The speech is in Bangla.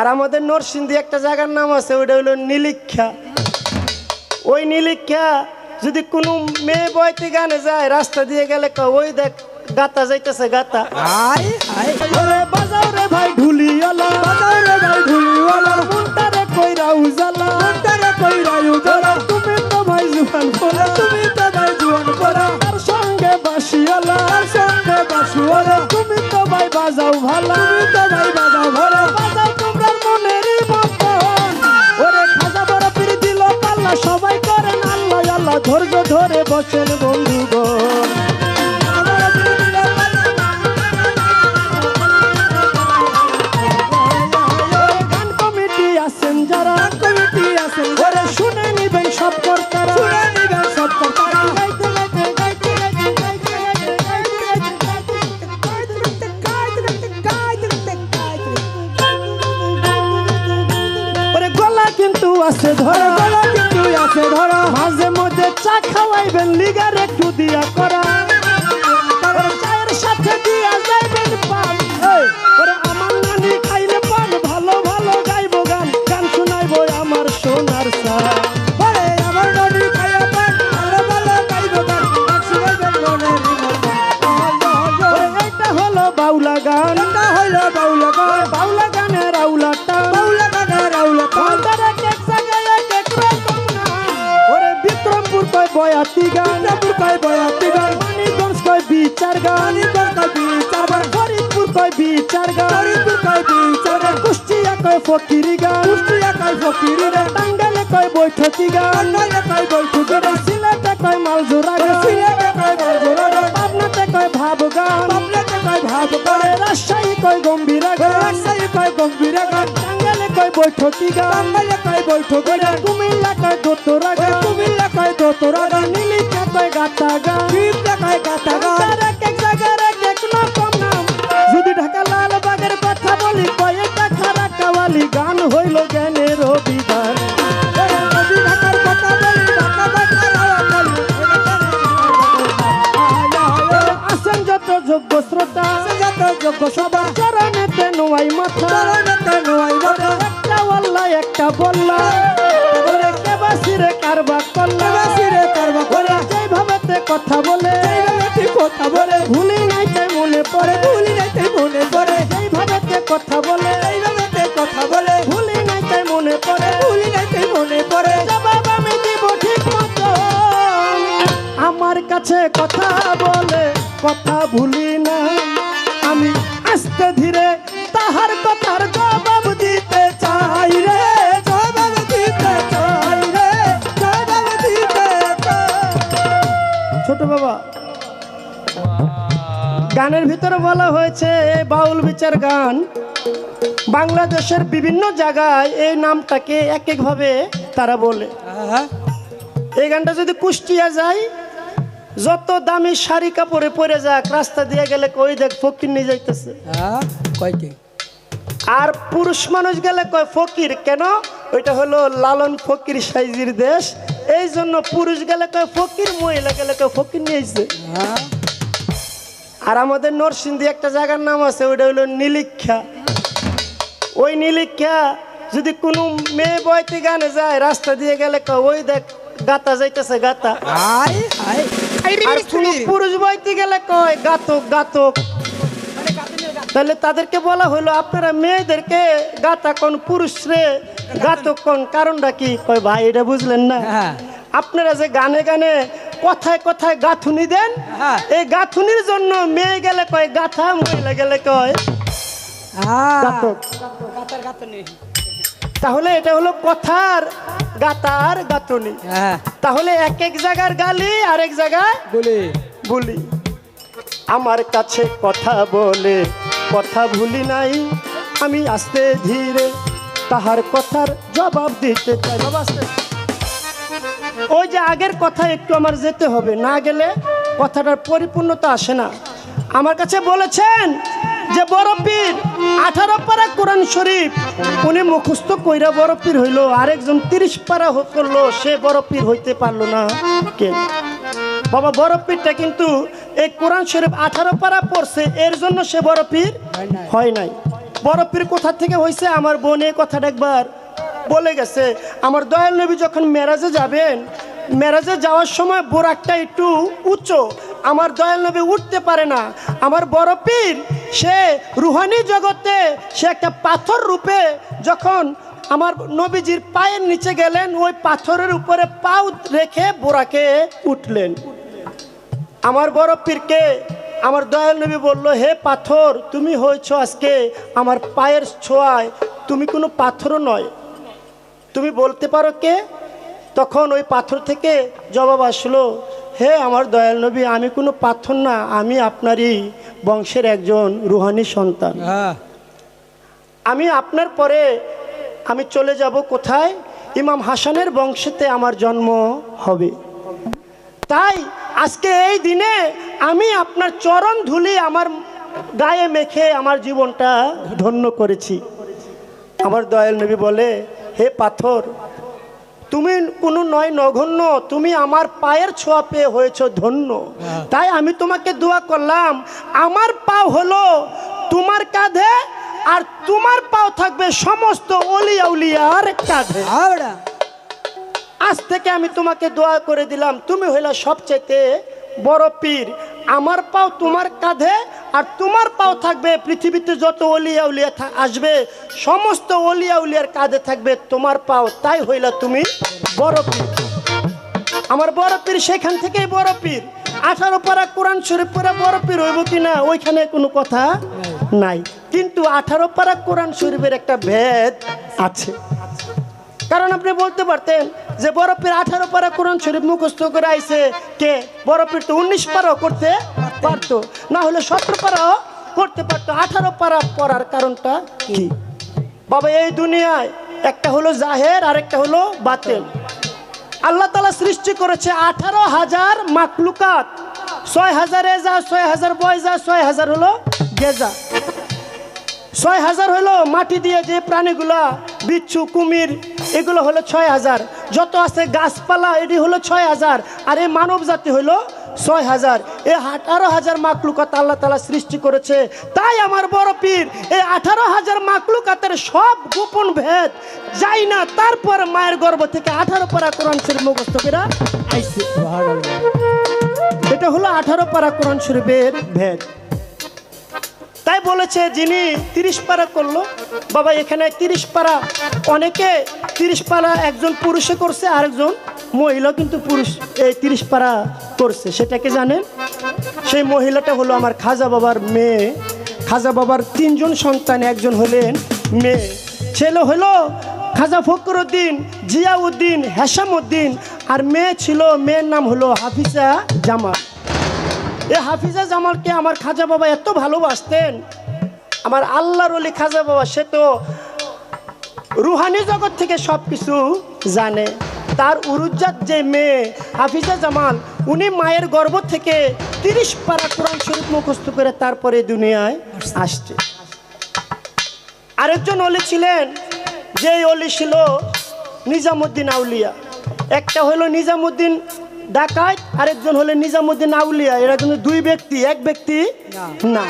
আর আমাদের নরসিংদী একটা জায়গার নাম আছে ওইটা হলো নীলিক্ষা। ওই নীলিক্ষা যদি কোনো মেয়ে বয়তে গানে যায় রাস্তা দিয়ে গেলে ওই দেখ গাতা যাইতেছে গাতা। আয় আয়। ওরে বাজাও রে ভাই ঢুলিওয়ালা। ধৈর্য ধরে বসেন বন্ধুগণ। খাওয়াইবেন লিগার একটু দিয়া করা গান। মানিকগঞ্জ কয় বিচার গান মানিকগঞ্জ কয় বিচার গান। ফরিদপুর কয় বিচার গান ফরিদপুর কয় বিচার গান। কুষ্টিয়া কয় ফকিরি গান কুষ্টিয়া কয় ফকিরি গান। টাঙ্গালে কয় বৈঠকি গান টাঙ্গাইলে কয় বৈঠকি গান। সিলেটে কয় মালজোড়া গান সিলেটে কয় মালজোড়া গান। পাবনাতে কয় ভাব গান পাবনাতে কয় ভাব গান। রাজশাহী কয় গম্ভীরা গান রাজশাহী কয় গম্ভীরা গান। টাঙ্গালে কয় বৈঠকি গান টাঙ্গাইলে কয় বৈঠকি গান। কুমিল্লা কয় দোতরা গান কুমিল্লা কয় দোতরা গান। গাতা গান বিপ্লা কয় গাতা গান। এক এক জায়গার এক এক রকম নাম যদি ঢাকা লালবাগের কথা বলি কয়েকটা খারা কাওয়ালি গান হইল জ্ঞানের অভিধান এই ঢাকার কথা বলি, ঢাকা। আসেন যত যোগ্য শ্রোতা যত যোগ্য সভা, চরণেতে নোয়াই মাথা চরণেতে নোয়াই বাধা। একটা ওয়াল্লা একটা বললা কারবা করলা কারবা করে, যেইভাবে কথা বলে। কথা বলে, ভুলি নাই তাই মনে পড়ে। ভুলি তাই মনে পড়ে, যেইভাবে কথা বলে এইভাবে কথা বলে, ভুলি নাই তাই মনে পড়ে। ভুলি তাই মনে পড়ে। জবাব আমি দিব ঠিক মতো আমার কাছে কথা বলে কথা ভুলি গানের ভিতরে বলা হয়েছে এই বাউল বিচার গান। বাংলাদেশের বিভিন্ন জায়গায় এই নামটাকে এক একভাবে তারা বলে। এই গানটা যদি কুষ্টিয়া যায় যত দামি শাড়ি কাপড়ে পরে যাক রাস্তা দিয়ে গেলে কই দেখ ফকির নিয়ে যাইতেছে? আর পুরুষ মানুষ গেলে কয় ফকির? কেন? ওইটা হলো লালন ফকির সাইজির দেশ। এই জন্য পুরুষ গেলে কয় ফকির মহিলা গেলে কয় ফকির নিয়েছে আর আমাদের নরসিংদী একটা জায়গার নাম আছে ওইটা হলো নীলিক্ষা। ওই নীলিক্ষা যদি কোনো মেয়ে বয়তে গানে যায় রাস্তা দিয়ে গেলে কয়, ওই দেখ গাতা যাইতেছে গাতা। আর কোনো পুরুষ বয়তে গেলে কয় গাতক গাতক। তাহলে তাদেরকে বলা হলো আপনারা মেয়েদেরকে গাতা কোন পুরুষ রে গাতক কোন কারণটা কি? কয় ভাই এটা বুঝলেন না। হ্যাঁ। আপনারা যে গানে গানে কথায় কথায় গাঁথুনি দেন। হ্যাঁ। এই গাঁথুনির জন্য মেয়ে গেলে কয় গাথা মহিলা গেলে কয়? তাহলে এটা হলো কথার গাতার গাঁথুনি। আহা, তাহলে এক এক জায়গার গালি আর এক জায়গায় বলি। বলি। আমার কাছে কথা বলে কথা ভুলি নাই। আমি আস্তে ধীরে তাহার কথার জবাব দিতে চাই। বাবা আস্তে। ওই যে আগের কথা একটু আমার যেতে হবে, না গেলে কথাটার পরিপূর্ণতা আসে না। আমার কাছে বলেছেন যে, বড় পীর, আঠারো পারা কোরআন শরীফ। উনি মুখস্থ কইরা বড় পীর হইল, আরেকজন তিরিশ পারা করল, সে বড় পীর হইতে পারল না। কে? বাবা, বড় পীরটা কিন্তু এই কোরআন শরীফ আঠারো পারা পড়ছে, এর জন্য সে বড় পীর হয় নাই। নাই বরফের কোথা থেকে হয়েছে আমার বোন এই কথাটা একবার বলে গেছে, আমার দয়াল নবী যখন মেরাজে যাবেন, মেরাজে যাওয়ার সময় বোরাকটা একটু উচ্চ। আমার দয়াল নবী উঠতে পারে না। আমার বড় পীর, সে রুহানি জগতে, সে একটা পাথর রূপে যখন আমার নবীজির পায়ের নিচে গেলেন, ওই পাথরের উপরে পাউ রেখে বোরাকে উঠলেন। আমার বড় পীরকে আমার দয়াল নবী বলল, হে পাথর, তুমি হয়েছ আজকে আমার পায়ের ছোঁয়ায়। তুমি কোনো পাথরও নয়। তুমি বলতে পারো কে? তখন ওই পাথর থেকে জবাব আসলো হে আমার দয়াল নবী আমি কোনো পাথর না আমি আপনারই বংশের একজন রুহানি সন্তান। হ্যাঁ। আমি আপনার পরে আমি চলে যাব কোথায়? ইমাম হাসানের বংশেতে আমার জন্ম হবে। তাই আজকে এই দিনে আমি আপনার চরণ ধুলি আমার গায়ে মেখে আমার জীবনটা ধন্য করেছি। আমার দয়াল নবী বলে হে পাথর তুমি কোনো নয় নগণ্য তুমি আমার পায়ের ছোঁয়া পেয়ে হয়েছ ধন্য। তাই আমি তোমাকে দোয়া করলাম আমার পাও হলো তোমার কাঁধে আর তোমার পাও থাকবে সমস্ত অলিয়া উলিয়ার কাঁধে। আজ থেকে আমি তোমাকে দোয়া করে দিলাম তুমি হইলা সবচাইতে বড় পীর। আমার পাও তোমার কাঁধে আর তোমার পাও থাকবে পৃথিবীতে যত অলিয়া উলিয়া আসবে, সমস্ত অলিয়া উলিয়ার কাঁধে থাকবে তোমার পাও। তাই হইলা তুমি বড় পীর। আমার বড় পীর সেখান থেকেই বড় পীর। আঠারো পারা কোরআন শরীফ পড়া বড় পীর হইব কি না, ওইখানে কোনো কথা নাই। কিন্তু আঠারো পারা কোরআন শরীফের একটা ভেদ আছে। কারণ আপনি বলতে পারতেন যে বরফের আঠারো পারা কোরআন শরীফ মুখস্থ করে আইছে। কে? বরফের তো উনিশ পারাও করতে পারতো। না হলে সতেরো পারাও করতে পারতো। আঠারো পারা পড়ার কারণটা কি? বাবা, এই দুনিয়ায় একটা হলো জাহের আর একটা হলো বাতেন আল্লাহ তালা সৃষ্টি করেছে আঠারো হাজার মাকলুকাত ছয় হাজার এজা, ছয় হাজার বয়জা, ছয় হাজার হলো গেজা। ছয় হাজার হলো মাটি দিয়ে যে প্রাণীগুলা বিচ্ছু, কুমির, এগুলো হলো ছয় হাজার। যত আছে গাছপালা, এটি হলো ছয় হাজার। আর এই মানব জাতি হলো ছয় হাজার। এই আঠারো হাজার মাকলুকাত আল্লাহ তালা সৃষ্টি করেছে। তাই আমার বড় পীর এই আঠারো হাজার মাকলুকাতের সব গোপন ভেদ যাই না, তারপর মায়ের গর্ভ থেকে আঠারো পারা কোরআন শরীফ মুখস্থ করে এটা হলো আঠারো পারা কোরআন শরীফের ভেদ। তাই বলেছে, যিনি তিরিশ পারা করল, বাবা এখানে তিরিশ পারা, অনেকে তিরিশ পারা একজন পুরুষে করছে, আরেকজন মহিলা, কিন্তু পুরুষ এই তিরিশ পারা করছে সেটাকে জানেন সেই মহিলাটা হলো আমার খাজা বাবার মেয়ে। খাজা বাবার তিনজন সন্তান, একজন হলেন মেয়ে। ছেলে হলো খাজা ফকরুদ্দিন জিয়াউদ্দিন হেসামউদ্দিন আর মেয়ে ছিল, মেয়ের নাম হলো হাফিজা জামাল। এ হাফিজা জামালকে আমার খাজা বাবা এত ভালোবাসতেন। আমার আল্লাহর অলি খাজা বাবা, সে তো রুহানি জগৎ থেকে সব কিছু জানে। তার উরুজ্জাত যে মেয়ে হাফিজা জামাল উনি মায়ের গর্ভ থেকে তিরিশ পারা কোরআন শরীফ মুখস্থ করে তারপরে দুনিয়ায় আসছে। আরেকজন অলি ছিলেন যে অলি ছিল নিজামুদ্দিন আউলিয়া। একটা হলো নিজামুদ্দিন ডাকাত আরেকজন হলো নিজামুদ্দিন আউলিয়া। এরা কিন্তু দুই ব্যক্তি এক ব্যক্তি। না।